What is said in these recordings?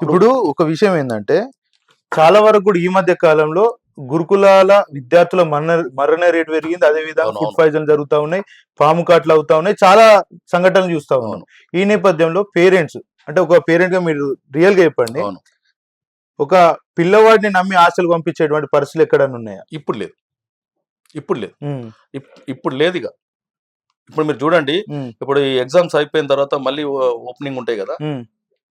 ఇప్పుడు ఒక విషయం ఏంటంటే చాలా వరకు కూడా ఈ మధ్య కాలంలో గురుకులాల విద్యార్థుల మరణ మరణ రేటు పెరిగింది. అదే విధంగా ఫుడ్. పాయిజన్ జరుగుతా ఉన్నాయి పాము కాట్లు అవుతా ఉన్నాయి చాలా సంఘటనలు చూస్తా ఉన్నాం. అవును. ఈ నేపథ్యంలో పేరెంట్స్ అంటే ఒక పేరెంట్గా మీరు రియల్గా చెప్పండి ఒక పిల్లవాడిని నమ్మి ఆశలు పంపించేటువంటి పరిస్థితులు ఎక్కడైనా ఉన్నాయా? ఇప్పుడు లేదు. ఇప్పుడు లేదు. ఇప్పుడు లేదు ఇక. ఇప్పుడు మీరు చూడండి ఇప్పుడు ఈ ఎగ్జామ్స్ అయిపోయిన తర్వాత మళ్ళీ ఓపెనింగ్ ఉంటాయి కదా.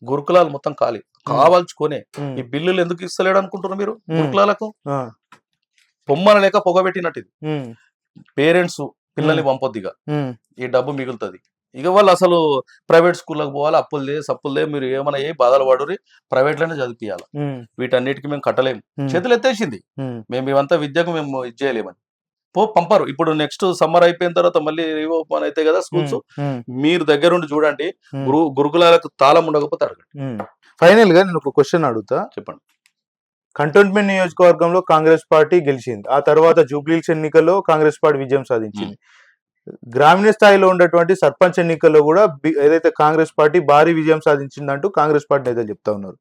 గురుకులాలు మొత్తం ఖాళీ. కావాల్చుకొని. ఈ బిల్లులు ఎందుకు ఇస్తలేడు అనుకుంటున్నారు మీరు. గురుకులాలకు? పొమ్మన లేక పొగబెట్టినట్టు ఇది. పేరెంట్స్ పిల్లల్ని పంపొద్దు ఇక ఉమ్, ఈ డబ్బు మిగులుతుంది. ఇక వాళ్ళు అసలు ప్రైవేట్ స్కూళ్ళకి పోవాలి అప్పులు చేసి అప్పులు చేసి మీరు ఏమైనా ఏ బాధలు పడురి ప్రైవేట్లోనే చదివియాలి ఉమ్, వీటన్నిటికీ మేము కట్టలేము. చేతులు ఎత్తేసింది మేము ఇవంతా విద్యకు మేము ఇది చేయలేమని. పో పంపరు. ఇప్పుడు నెక్స్ట్ సమ్మర్ అయిపోయిన తర్వాత మళ్ళీ రీఓపెన్ అయితే కదా స్కూల్స్. మీరు దగ్గరుండి చూడండి. గురు గురుకులాలకు తాళం ఉండకపోతే అడగండి. ఫైనల్గా నేను ఒక క్వశ్చన్ అడుగుతా. చెప్పండి. కంటోన్మెంట్ నియోజకవర్గంలో కాంగ్రెస్ పార్టీ గెలిచింది. ఆ తర్వాత జూబ్లీహిల్స్ ఎన్నికల్లో కాంగ్రెస్ పార్టీ విజయం సాధించింది. గ్రామీణ స్థాయిలో ఉన్నటువంటి సర్పంచ్ ఎన్నికల్లో కూడా ఏదైతే కాంగ్రెస్ పార్టీ భారీ విజయం సాధించిందంటూ కాంగ్రెస్ పార్టీ నేతలు చెప్తా ఉన్నారు.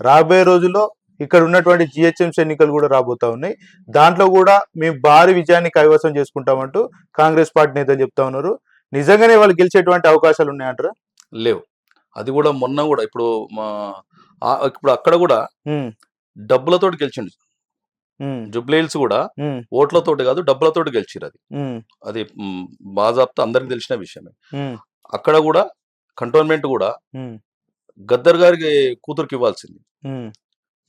రాబోయే రోజుల్లో ఇక్కడ ఉన్నటువంటి జిహెచ్ఎంసీ ఎన్నికలు కూడా రాబోతా ఉన్నాయి. దాంట్లో కూడా మేము భారీ విజయాన్ని కైవసం చేసుకుంటామంటూ కాంగ్రెస్ పార్టీ నేతలు చెప్తా ఉన్నారు. నిజంగానే వాళ్ళు గెలిచేటువంటి అవకాశాలు ఉన్నాయంటారా లేవు. అది కూడా మొన్న కూడా ఇప్పుడు ఇప్పుడు అక్కడ కూడా ఉమ్, డబ్బులతోటి గెలిచిండు. ఉమ్, జుబ్లీహిల్స్ కూడా ఉమ్, ఓట్లతోటి కాదు డబ్బులతోటి గెలిచిరు అది. అది మ్, బాజాప్తా అందరికి తెలిసిన విషయమే. అక్కడ కూడా కంటోన్మెంట్ కూడా గద్దర్ గారికి కూతురికి ఇవ్వాల్సింది.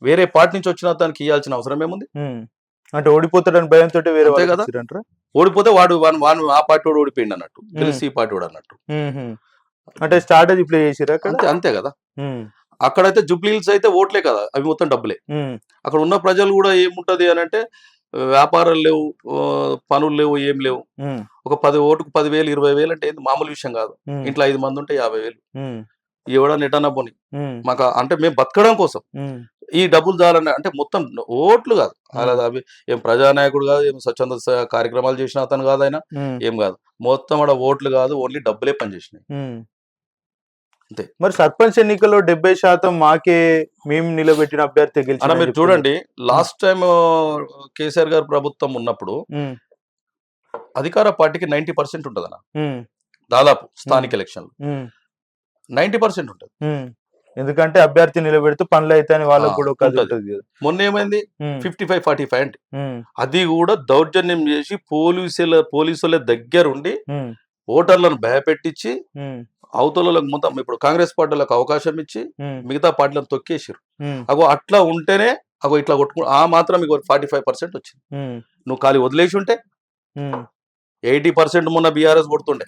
వేరే పార్టీ నుంచి వచ్చిన దానికి ఇవ్వాల్సిన అవసరం ఏముంది. అంటే ఓడిపోతాడని భయంతో వేరే కదా. ఓడిపోతే వాడు వాడు ఆ పార్టీ వాడు ఓడిపోయింది అన్నట్టు గెలిచి ఈ పార్టీ వాడు అన్నట్టు. అంటే స్ట్రాటజీ ప్లే చేసిరా అంతే అంతే కదా. అక్కడైతే జుబ్లీహిల్స్ అయితే ఓట్లే కదా అవి మొత్తం డబ్బులే. అక్కడ ఉన్న ప్రజలు కూడా ఏముంటది అని అంటే వ్యాపారాలు లేవు పనులు లేవు ఏం లేవు. ఒక పది ఓటుకు పదివేలు ఇరవై వేలు అంటే ఏంది మామూలు విషయం కాదు. ఇంట్లో ఐదు మంది ఉంటే యాభై వేలు. ఎవడన్నా ఎటన్నా పోని. మాకు అంటే మేము బతకడం కోసం. ఈ డబ్బులు చాలని అంటే మొత్తం ఓట్లు కాదు. అలా అవి ఏం ప్రజానాయకుడు కాదు ఏం స్వచ్ఛంద కార్యక్రమాలు చేసిన అతను కాదు ఆయన. ఏం కాదు. మొత్తం ఆడ ఓట్లు కాదు ఓన్లీ డబ్బులే పనిచేసినాయి. అంతే. మరి సర్పంచ్ ఎన్నికల్లో డెబ్బై శాతం మాకే మేము నిలబెట్టిన అభ్యర్థి అన్న గెలిచి మీరు చూడండి లాస్ట్ టైం కేసీఆర్ గారు ప్రభుత్వం ఉన్నప్పుడు అధికార పార్టీకి నైన్టీ పర్సెంట్ ఉంటుంది అన్న దాదాపు స్థానిక ఎలక్షన్లు. నైన్టీ పర్సెంట్ ఉంటుంది. ఎందుకంటే అభ్యర్థి నిలబెడుతూ పనులు అయితే అని వాళ్ళకు కూడా ఒక ఉంటది. మొన్న ఏమైంది. ఫిఫ్టీ ఫైవ్ ఫార్టీ ఫైవ్ అంటే. అది కూడా దౌర్జన్యం చేసి పోలీసుల పోలీసుల దగ్గరుండి. ఓటర్లను భయపెట్టించి. అవతలకు మొత్తం ఇప్పుడు కాంగ్రెస్ పార్టీలకు అవకాశం ఇచ్చి. మిగతా పార్టీలను తొక్కేసారు. అగో అట్లా ఉంటేనే అగో ఇట్లా కొట్టుకు ఆ మాత్రం మీకు ఫార్టీ ఫైవ్ పర్సెంట్ వచ్చింది. నువ్వు ఖాళీ వదిలేసి ఉంటే. ఎయిటీ పర్సెంట్ మొన్న బీఆర్ఎస్ కొడుతుండే.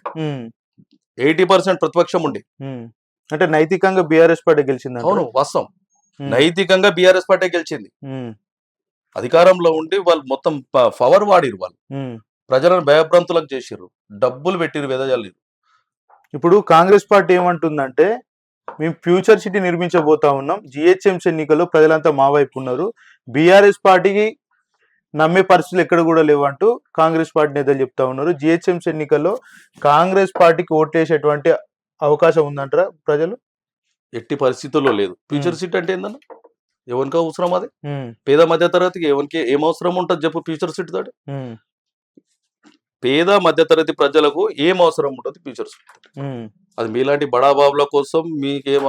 ఎయిటీ పర్సెంట్ ప్రతిపక్షం ఉండి. అంటే నైతికంగా బీఆర్ఎస్ పార్టీ గెలిచింది అవును వాస్తవం. నైతికంగా బీఆర్ఎస్ పార్టీ గెలిచింది. అధికారంలో ఉండి వాళ్ళు మొత్తం పవర్ వాడిరు వాళ్ళు. ప్రజలను భయభ్రాంతులకు చేసిర్రు. డబ్బులు పెట్టిరు వెదజల్లిరు ఇప్పుడు కాంగ్రెస్ పార్టీ ఏమంటుందంటే మేము ఫ్యూచర్ సిటీ నిర్మించబోతా ఉన్నాం. జిహెచ్ఎంసీ ఎన్నికల్లో ప్రజలంతా మా వైపు ఉన్నారు. బీఆర్ఎస్ పార్టీకి నమ్మే పరిస్థితులు ఎక్కడ కూడా లేవంటూ కాంగ్రెస్ పార్టీ నేతలు చెప్తా ఉన్నారు. జిహెచ్ఎంసీ ఎన్నికల్లో కాంగ్రెస్ పార్టీకి ఓట్లేసేటువంటి అవకాశం ఉందంటారా ప్రజలు? ఎట్టి పరిస్థితుల్లో లేదు. ఫ్యూచర్ సిటీ అంటే ఏందన్న? ఎవరికి అవసరం అది? పేద మధ్య తరగతికి ఎవరికి ఏం అవసరం ఉంటుంది చెప్పు ఫ్యూచర్ సిటీ తోటి? పేద మధ్య తరగతి ప్రజలకు ఏం అవసరం ఉంటుంది ఫ్యూచర్ సిటీ అది మీలాంటి బడాబాబుల కోసం మీకేం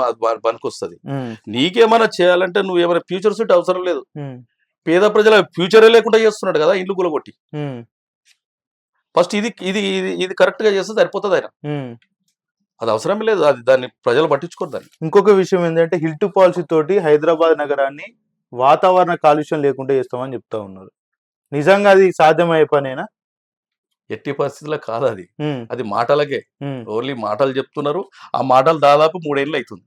పనికొస్తుంది. నీకేమైనా చేయాలంటే నువ్వు ఏమైనా ఫ్యూచర్ సిటీ అవసరం లేదు. పేద ప్రజల ఫ్యూచరే లేకుండా చేస్తున్నాడు కదా ఇల్లు కూలగొట్టి ఫస్ట్ ఇది ఇది ఇది ఇది కరెక్ట్గా చేస్తే సరిపోతుంది ఆయన. అది అవసరమే లేదు. అది దాన్ని ప్రజలు పట్టించుకోరు దాన్ని. ఇంకొక విషయం ఏంటంటే హిల్ టు పాలసీ తోటి హైదరాబాద్ నగరాన్ని వాతావరణ కాలుష్యం లేకుండా చేస్తామని చెప్తా ఉన్నారు. నిజంగా అది సాధ్యమయ్యే పనేనా? ఎట్టి పరిస్థితుల్లో కాదు అది. అది మాటలకే. ఓన్లీ మాటలు చెప్తున్నారు. ఆ మాటలు దాదాపు మూడేళ్ళు అవుతుంది.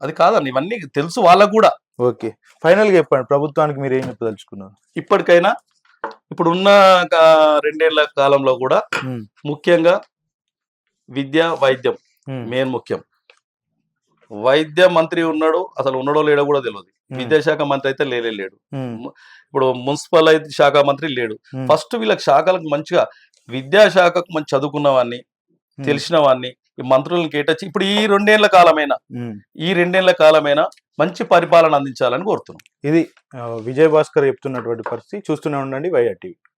అది కాదండి. ఇవన్నీ తెలుసు వాళ్ళకు కూడా. ఓకే. ఫైనల్గా చెప్పండి. ప్రభుత్వానికి మీరు ఏం చెప్పదలుచుకున్నారు? ఇప్పటికైనా ఇప్పుడు ఉన్న రెండేళ్ళ కాలంలో కూడా ముఖ్యంగా విద్య వైద్యం మెయిన్ ముఖ్యం. వైద్య మంత్రి ఉన్నాడు అసలు ఉన్నాడో లేడో కూడా తెలియదు విద్యాశాఖ మంత్రి అయితే లేలే లేడు. ఇప్పుడు మున్సిపల్ శాఖ మంత్రి లేడు. ఫస్ట్ వీళ్ళకి శాఖలకు మంచిగా విద్యాశాఖకు మంచి చదువుకున్న వాడిని తెలిసిన వాడిని ఈ మంత్రులను కేటాయించి ఇప్పుడు ఈ రెండేళ్ళ కాలమైనా. ఈ రెండేళ్ళ కాలమైనా మంచి పరిపాలన అందించాలని కోరుతున్నాం. ఇది ఆ, విజయ్ భాస్కర్ చెప్తున్నటువంటి పరిస్థితి. చూస్తూనే ఉండండి వైఆర్ టీవీ.